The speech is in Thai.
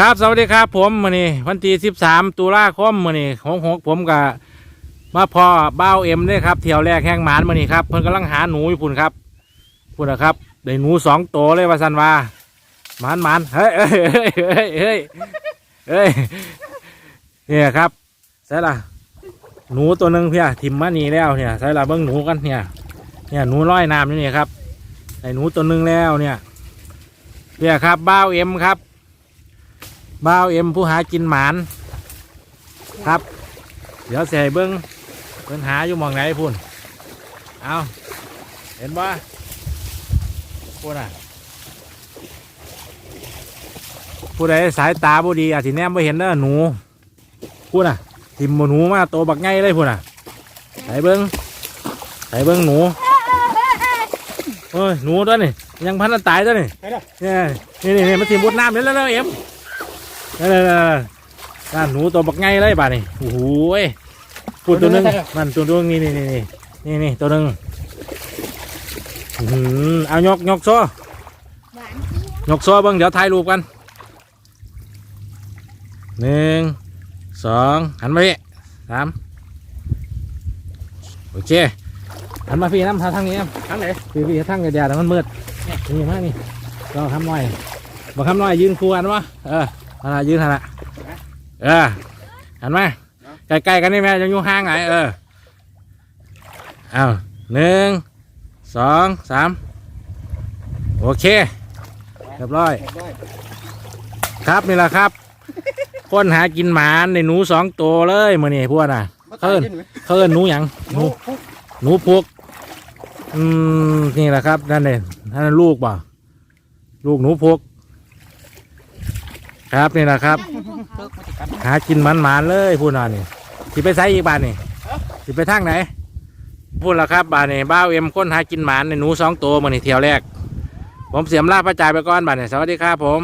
ครับสวัสดีครับ ผมมื้อนี้วันที่13ตุลาคมมื้อนี้ของหกผมกับมาพอเบ้าเอ็มเด้ครับเที่ยวแรกแห่งหมานมื้อนี้ครับเพิ่นกำลังหาหนูอยู่พุ่นครับพุ่นนะครับได้หนูสองตัวเลยว่าสันว่าหมานหมานเฮ้ยเฮ้ยเฮ้ยเฮ้ยเฮ้ยเนี่ยครับใช่ละหนูตัวหนึ่งเพียทิมมานี่แล้วเนี่ยใช่ละเบิ้งหนูกันเนี่ย เนี่ยหนูร้อยน้ำอยู่นี่ครับไอ้หนูตัวหนึ่งแล้วเนี่ยเนี่ยครับเบ้าเอ็มครับ บ้าวเอ็มผู้หากินหมาน ครับ เดี๋ยวเสียเบิ้งเพิ่นหาอยู่หมองไหนพุ่นเอาเห็นบ่พุ่นอะ ผู้ใดสายตาบ่ดีอาจสิแนมบ่เห็นเด้อหนูพุ่นอะทิมบ่หนูมาโตบักไงเลยพุ่นอะใส่เบิ้งใส่เบิ้งหนูเอ้ยหนูตัวนี่ยังพันธุ์ตายตัวนี่ไปแล้วเนี่ยนี่นี่นี่มันทิมบดน้ำนี่แล้วแล้วเอ็ม นั่นนั่นนั่นนั่นหนูตัวบักไงเลยบ้านี่โอ้โหยพูดตัวหนึงมันตัวนึงนี่นี่นี่นี่นี่นี่ตัวหนึงอื้อหือเอายกยกโซ่หวานยกโซ่เบิ้งเดี๋ยวถ่ายรูปกันหนึ่งสองหันมาพี่สามโอเคหันมาพี่น้ำทางทางนี้น้ำทางไหนพี่พี่ทางเดียวๆแต่มันมืดนี่มานี่ก็ทำหน่อยบอกทำหน่อยยืนคู่กันวะเออ ขนาดยืนขนาดเออหันมาใกล้ๆกันนี่แม่ยังอยู่ห่างไงเออเอาหนึ่งสองสามโอเคเรียบร้อยเรียบร้อย ครับนี่แหละครับ คนหากินหมาในหนูสองตัวเลยมื่อนี่พวกน่ะมาเอิ้นตายไหมเขาเอิ้นหนูหยังหหนูนูหนูพวกอืมนี่แหละครับนั่นเองนั่นลูกป่ะลูกหนูพวก ครับนี่แหละครับ หากินมันหมานเลยพูดหน่อยนี่สิไปไซอีกบานนี่สิไปทางไหนพูดแล้วครับบานนี่บ้าเอ็มค้นหากินหมานในหนูสองตัวมื่อนี่เที่ยวแรก ผมเสียมลาประจายไปก่อนบานนี่สวัสดีครับผม